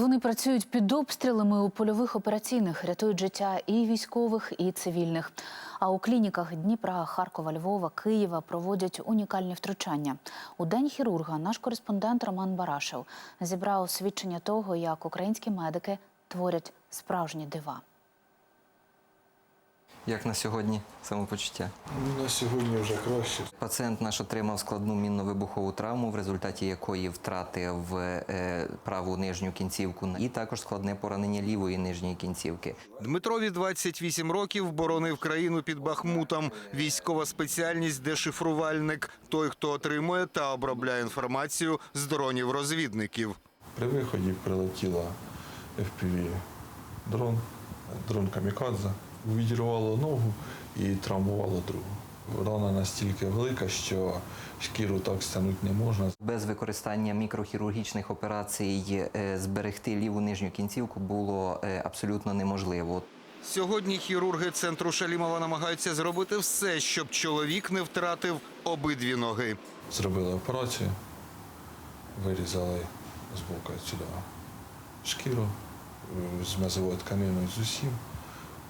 Вони працюють під обстрілами у польових операційних, рятують життя і військових, і цивільних. А у клініках Дніпра, Харкова, Львова, Києва проводять унікальні втручання. У день хірурга наш кореспондент Роман Барашев зібрав свідчення того, як українські медики творять справжні дива. Як на сьогодні самопочуття? На сьогодні вже краще. Пацієнт наш отримав складну мінно-вибухову травму, в результаті якої втратив е, праву нижню кінцівку і також складне поранення лівої нижньої кінцівки. Дмитрові 28 років боронив країну під Бахмутом. Військова спеціальність дешифрувальник. Той, хто отримує та обробляє інформацію з дронів розвідників. При виході прилетіла FPV дрон, дрон камікадзе. Відірвало ногу і травмувало другу. Рана настільки велика, що шкіру так стягнути не можна. Без використання мікрохірургічних операцій е, зберегти ліву нижню кінцівку було е, абсолютно неможливо. Сьогодні хірурги центру Шалімова намагаються зробити все, щоб чоловік не втратив обидві ноги. Зробили операцію, вирізали з боку сюди шкіру е, з мезовою тканиною з усім,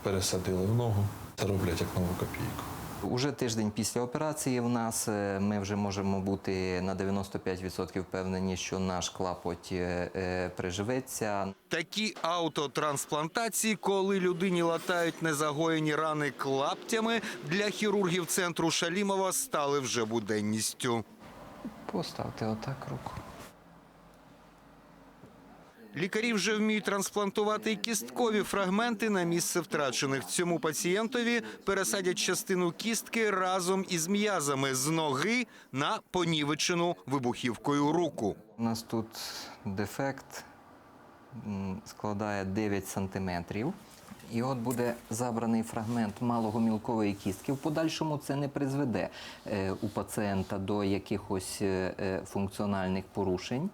пересадили в ногу та роблять як нову копійку. Уже тиждень після операції в нас е, ми вже можемо бути на 95% впевнені, що наш клапоть е, е, приживеться. Такі автотрансплантації, коли людині латають незагоєні рани клаптями, для хірургів центру Шалімова стали вже буденністю. Поставте отак руку. Лікарі вже вміють трансплантувати кісткові фрагменти на місце втрачених. Цьому пацієнтові пересадять частину кістки разом із м'язами з ноги на понівечену вибухівкою руку. У нас тут дефект складає 9 сантиметрів. І от буде забраний фрагмент малого-мілкової кістки. В подальшому це не призведе е, у пацієнта до якихось е, е, функціональних порушень.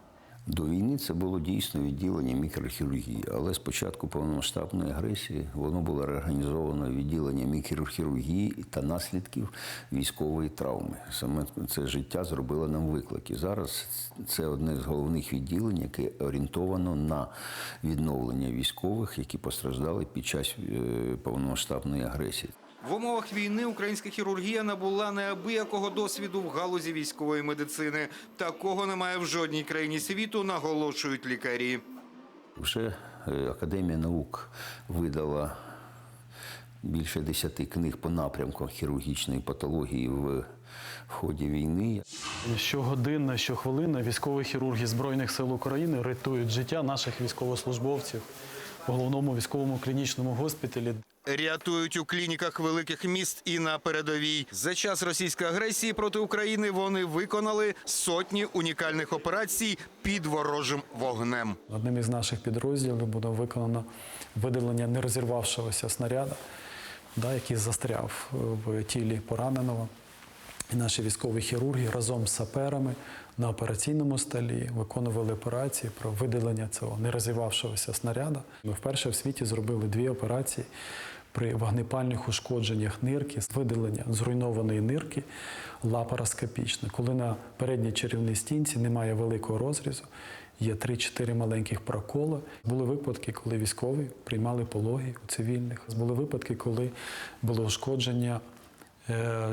До війни це було дійсно відділення мікрохірургії, але з початку повномасштабної агресії воно було реорганізовано відділення мікрохірургії та наслідків військової травми. Саме це життя зробило нам виклики. Зараз це одне з головних відділень, яке орієнтовано на відновлення військових, які постраждали під час е, повномасштабної агресії. В умовах війни українська хірургія набула неабиякого досвіду в галузі військової медицини. Такого немає в жодній країні світу, наголошують лікарі. Вже е, Академія наук видала більше десяти книг по напрямкам хірургічної патології в, в ході війни. Щогодинна, щохвилинна військові хірурги Збройних сил України рятують життя наших військовослужбовців головному військовому клінічному госпіталі. Рятують у клініках великих міст і на передовій. За час російської агресії проти України вони виконали сотні унікальних операцій під ворожим вогнем. Одним із наших підрозділів буде виконано видалення нерозірвавшогося снаряда, да, який застряв в тілі пораненого. І наші військові хірурги разом з саперами на операційному столі виконували операції про видалення цього нерозірвавшогося снаряда. Ми вперше в світі зробили дві операції при вогнепальних ушкодженнях нирки, з видалення зруйнованої нирки лапароскопічно. Коли на передній черевній стінці немає великого розрізу, є 3-4 маленьких проколи. Були випадки, коли військові приймали пологи у цивільних. Були випадки, коли було ушкодження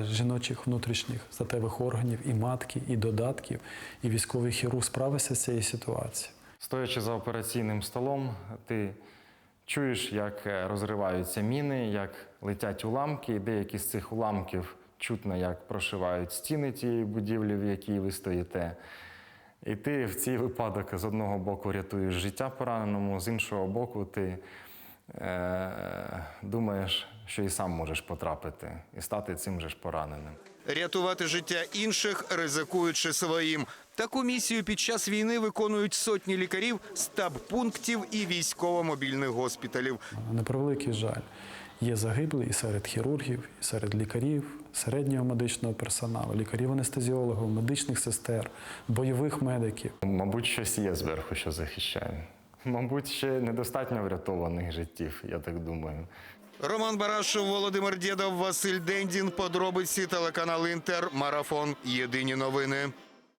жіночих внутрішніх статевих органів і матки, і додатків. І військовий хірург справився з цією ситуацією. Стоячи за операційним столом, ти чуєш, як е, розриваються міни, як летять уламки, і деякі з цих уламків чутно, як прошивають стіни тієї будівлі, в якій ви стоїте. І ти в цей випадок з одного боку рятуєш життя пораненому, з іншого боку, ти е, думаєш, що і сам можеш потрапити і стати цим же ж пораненим. Рятувати життя інших, ризикуючи своїм. Таку місію під час війни виконують сотні лікарів, стаб-пунктів і військово-мобільних госпіталів. На превеликий жаль, є загиблі і серед хірургів, і серед лікарів, середнього медичного персоналу, лікарів-анестезіологів, медичних сестер, бойових медиків. Мабуть, щось є зверху, що захищає. Мабуть, ще недостатньо врятованих життів, я так думаю. Роман Барашов, Володимир Дєдов, Василь Дендін. Подробиці телеканал Інтер. Марафон. Єдині новини.